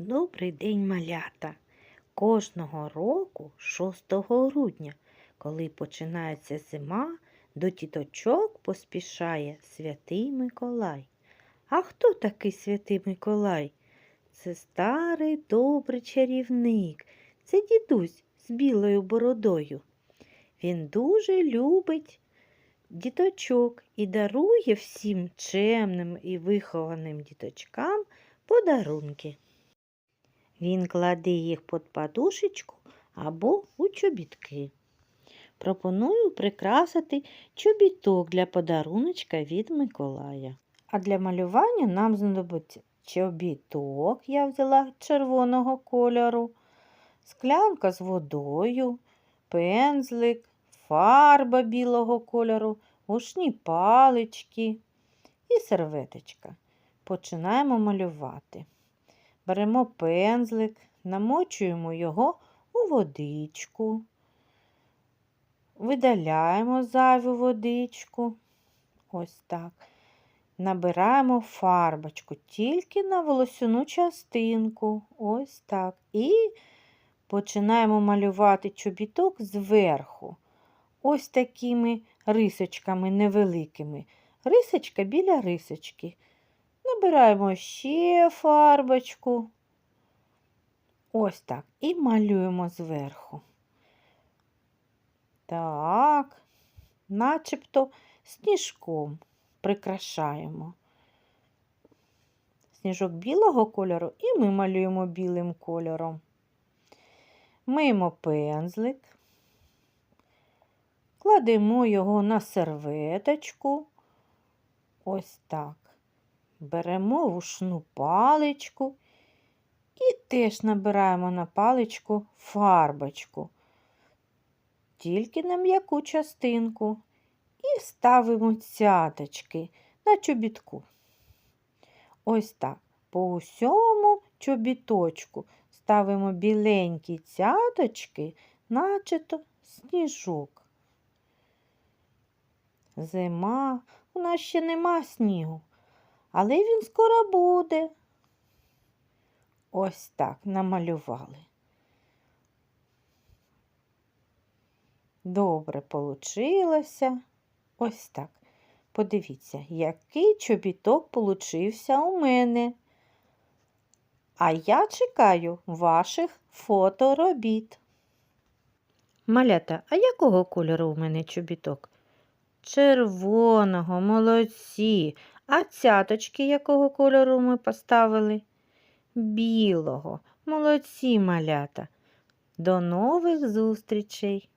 Добрий день, малята! Кожного року, 6 грудня, коли починається зима, до діточок поспішає святий Миколай. А хто такий святий Миколай? Це старий добрий чарівник, це дідусь з білою бородою. Він дуже любить діточок і дарує всім чемним і вихованим діточкам подарунки. Він кладе їх під подушечку або у чобітки. Пропоную прикрасити чобіток для подаруночка від Миколая. А для малювання нам знадобиться чобіток, я взяла червоного кольору, склянка з водою, пензлик, фарба білого кольору, ушні палички і серветочка. Починаємо малювати. Беремо пензлик, намочуємо його у водичку, видаляємо зайву водичку. Ось так. Набираємо фарбочку тільки на волосяну частинку. Ось так. І починаємо малювати чобіток зверху. Ось такими рисочками невеликими. Рисочка біля рисочки. Набираємо ще фарбочку. Ось так. І малюємо зверху. Так, начебто сніжком прикрашаємо. Сніжок білого кольору і ми малюємо білим кольором. Миємо пензлик, кладемо його на серветочку. Ось так. Беремо вушну паличку і теж набираємо на паличку фарбочку, тільки на м'яку частинку, і ставимо цяточки на чобітку. Ось так. По усьому чобіточку ставимо біленькі цяточки, начебто сніжок. Зима, у нас ще нема снігу, але він скоро буде. Ось так намалювали. Добре получилося. Ось так. Подивіться, який чобіток получився у мене. А я чекаю ваших фоторобіт. Малята, а якого кольору у мене чобіток? Червоного, молодці. А цяточки якого кольору ми поставили? Білого. Молодці малята. До нових зустрічей!